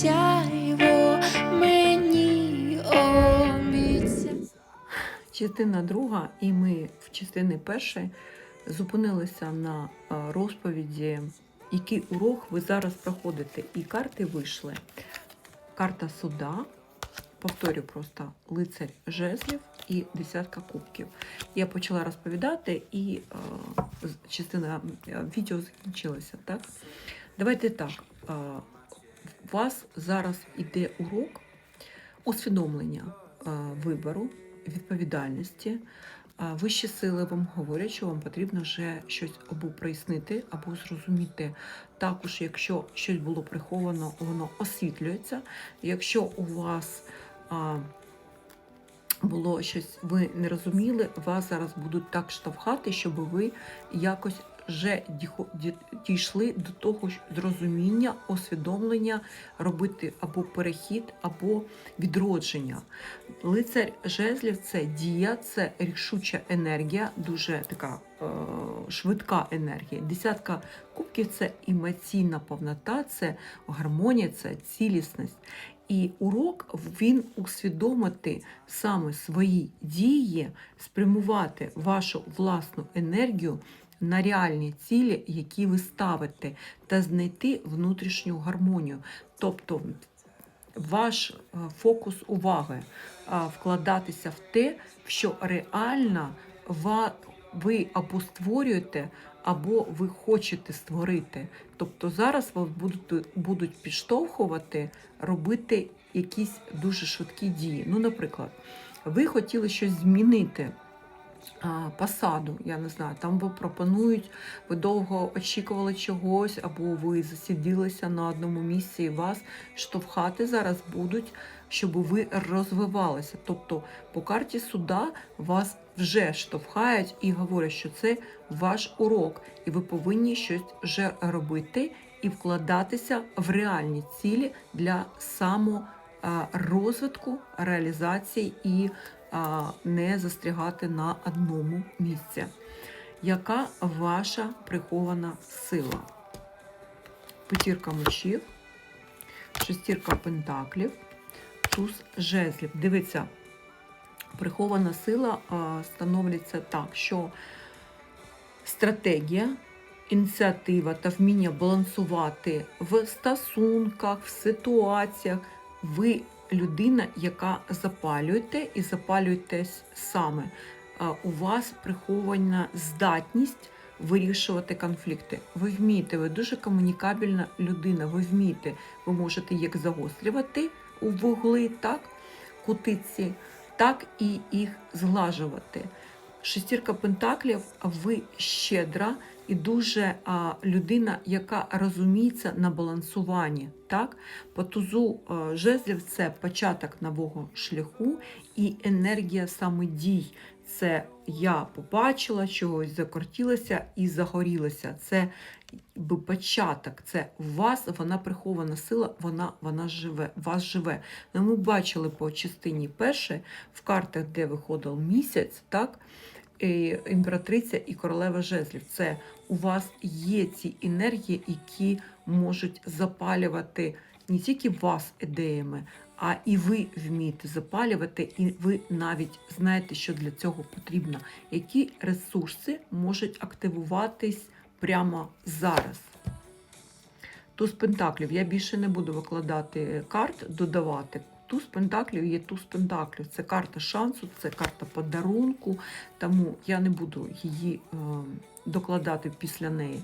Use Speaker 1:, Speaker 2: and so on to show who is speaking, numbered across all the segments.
Speaker 1: сяйво мені обіцяє.
Speaker 2: Частина друга, і ми в частині першої зупинилися на е, розповіді, який урок ви зараз проходите. І карти вийшли. Карта суда, повторю просто лицарь жезлів і десятка кубків. Я почала розповідати, і е, частина е, відео закінчилася. Так? Давайте так. Е, у вас зараз іде урок усвідомлення е, вибору, відповідальності. Вищі сили вам говорять, що вам потрібно вже щось або прояснити, або зрозуміти. Також, якщо щось було приховано, воно освітлюється. Якщо у вас було щось, ви не розуміли, вас зараз будуть так штовхати, щоб ви якось вже дійшли до того ж зрозуміння, усвідомлення, робити або перехід, або відродження. Лицар жезлів це дія, це рішуча енергія, дуже така е, швидка енергія. Десятка кубків це емоційна повнота, це гармонія, це цілісність. І урок він усвідомити саме свої дії, спрямувати вашу власну енергію на реальні цілі, які ви ставите, та знайти внутрішню гармонію. Тобто ваш е, фокус уваги вкладатися в те, що реально ви або створюєте, або ви хочете створити. Тобто зараз вас будуть, будуть підштовхувати робити якісь дуже швидкі дії. Ну, наприклад, ви хотіли щось змінити. Посаду, я не знаю, там ви пропонують, ви довго очікували чогось, або ви засиділися на одному місці і вас штовхати зараз будуть, щоб ви розвивалися. Тобто по карті суда вас вже штовхають і говорять, що це ваш урок, і ви повинні щось вже робити і вкладатися в реальні цілі для саморозвитку, реалізації і не застрягати на одному місці. Яка ваша прихована сила? П'ятірка мечів, шестірка пентаклів, туз жезлів. Дивіться, прихована сила становиться так, що стратегія, ініціатива та вміння балансувати в стосунках, в ситуаціях. Ви людина, яка запалюєте і запалюєтесь саме. У вас прихована здатність вирішувати конфлікти. Ви вмієте, ви дуже комунікабельна людина, ви вмієте, ви можете як загострювати у вугли, так, кутиці, так і їх зглажувати. Шестірка пентаклів, ви щедра і дуже а, людина, яка розуміється на балансуванні. Так? По тузу а, жезлів це початок нового шляху і енергія самодій. Це я побачила чогось, закортілася і загорілася. Це початок, це у вас вона прихована сила, вона, вона живе, вас живе. Ну, ми бачили по частині першої в картах, де виходив місяць, так? і імператриця і королева жезлів. Це у вас є ці енергії, які можуть запалювати не тільки вас ідеями, а і ви вмієте запалювати, і ви навіть знаєте, що для цього потрібно. Які ресурси можуть активуватись прямо зараз? Туз пентаклів. Я більше не буду викладати карт, додавати. Туз пентаклів є туз пентаклів. Це карта шансу, це карта подарунку, тому я не буду її е, докладати після неї.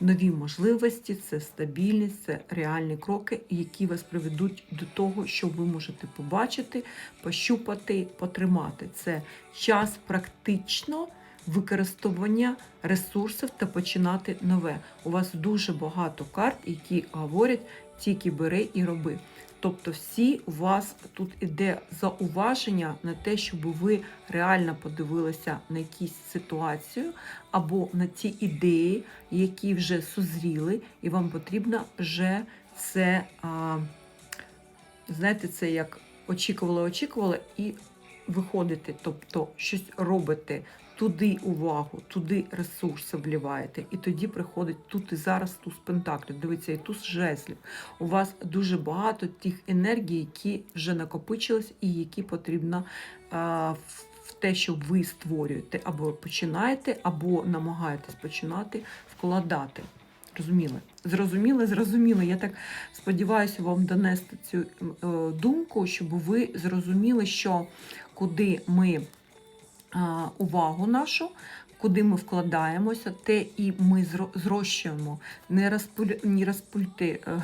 Speaker 2: Нові можливості, це стабільність, це реальні кроки, які вас приведуть до того, що ви можете побачити, пощупати, потримати. Це час практично використовування ресурсів та починати нове. У вас дуже багато карт, які говорять тільки бери і роби. Тобто всі у вас тут іде зауваження на те, щоб ви реально подивилися на якісь ситуацію або на ті ідеї, які вже созріли, і вам потрібно вже це, а, знаєте, це як очікували, очікували і виходити, тобто щось робите. Туди увагу, туди ресурси вливаєте, і тоді приходить тут і зараз туз пентаклів. Дивіться, і туз жезлів. У вас дуже багато тих енергій, які вже накопичились і які потрібно в те, що ви створюєте, або починаєте, або намагаєтесь починати вкладати. Розуміли? Зрозуміли, зрозуміли. Я так сподіваюся вам донести цю е, думку, щоб ви зрозуміли, що куди ми увагу нашу, куди ми вкладаємося, те і ми зрощуємо. Не, розпуль... не, розпульте, е,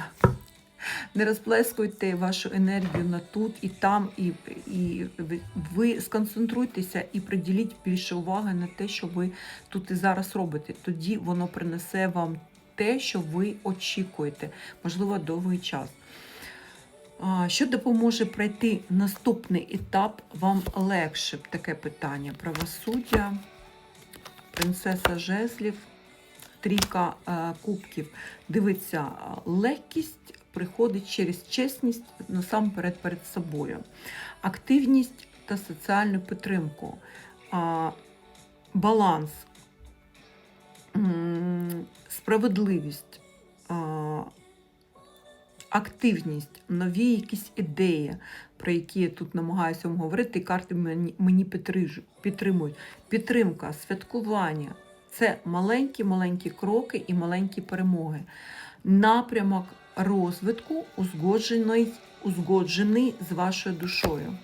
Speaker 2: не розплескуйте вашу енергію на тут і там, і, і ви сконцентруйтеся і приділіть більше уваги на те, що ви тут і зараз робите. Тоді воно принесе вам те, що ви очікуєте, можливо, довгий час. Що допоможе пройти наступний етап вам легше? Таке питання. Правосуддя, принцеса жезлів, трійка е, кубків. Дивиться, легкість приходить через чесність насамперед перед собою, активність та соціальну підтримку, баланс, справедливість. Активність, нові якісь ідеї, про які я тут намагаюся вам говорити, і карти мені, підтримують. Підтримка, святкування це маленькі-маленькі кроки і маленькі перемоги. Напрямок розвитку узгоджений, узгоджений з вашою душою.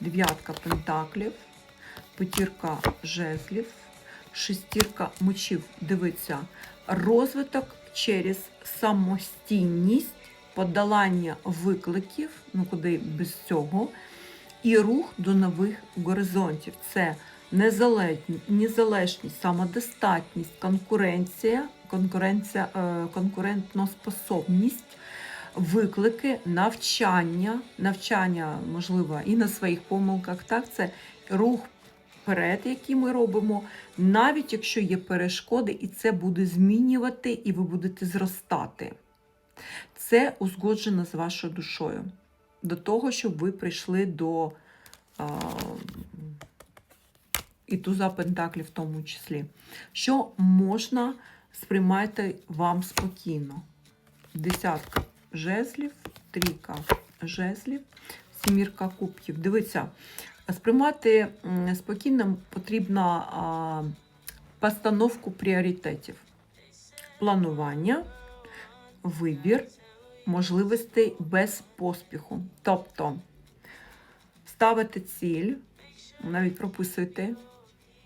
Speaker 2: Дев'ятка пентаклів, п'ятірка жезлів, шестірка мечів. Дивиться, розвиток через самостійність, подолання викликів, ну куди без цього, і рух до нових горизонтів. Це незалежність, самодостатність, конкуренція, конкуренція, е, конкурентноспособність, виклики, навчання, навчання, можливо, і на своїх помилках. Так, це рух вперед, який ми робимо, навіть якщо є перешкоди, і це буде змінювати, і ви будете зростати. Це узгоджено з вашою душою. До того, щоб ви прийшли до а, і туза Пентаклі в тому числі. Що можна сприймати вам спокійно? Десятка жезлів, трійка жезлів, сімірка кубків. Дивіться, сприймати спокійно потрібно а, постановку пріоритетів, планування, вибір, можливостей без поспіху. Тобто ставите ціль, навіть прописуйте,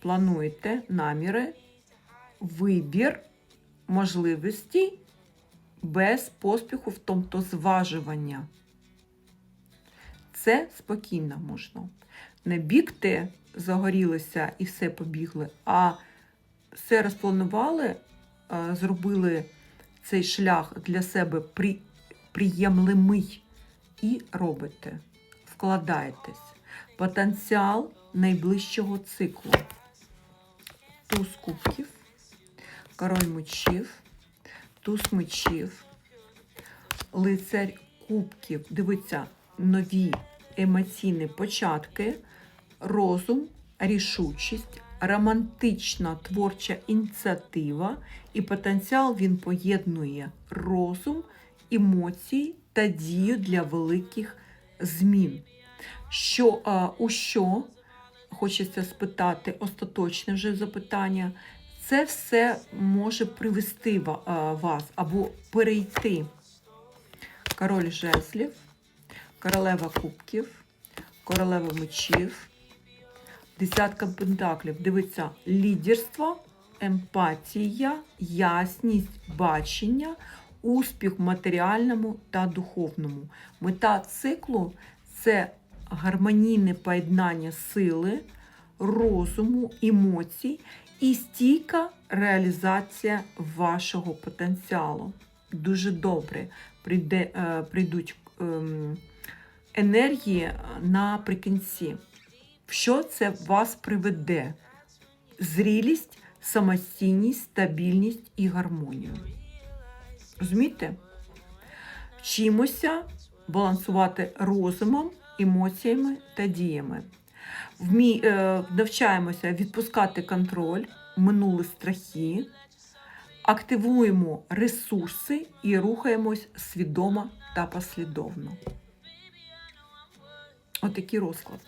Speaker 2: плануєте наміри, вибір можливості без поспіху, в тобто зважування. Це спокійно можна. Не бігти, загорілися і все побігли, а все розпланували, е, зробили цей шлях для себе при, приємлемий і робите, вкладаєтесь. Потенціал найближчого циклу. Туз кубків, король мечів, туз мечів, лицарь кубків. Дивіться, нові емоційні початки, розум, рішучість, романтична творча ініціатива і потенціал він поєднує розум, емоції та дію для великих змін. Що, а, у що хочеться спитати остаточне вже запитання, це все може привести вас або перейти. Король жезлів, королева кубків, королева мечів, десятка пентаклів. Дивиться, лідерство, емпатія, ясність бачення, успіх матеріальному та духовному. Мета циклу це гармонійне поєднання сили, розуму, емоцій і стійка реалізація вашого потенціалу. Дуже добре прийде, е, прийдуть ем, енергії наприкінці. В що це вас приведе? Зрілість, самостійність, стабільність і гармонію. Розумієте? Вчимося балансувати розумом, емоціями та діями. Вмі, е, навчаємося відпускати контроль, минули страхи, активуємо ресурси і рухаємось свідомо та послідовно. Отакий розклад.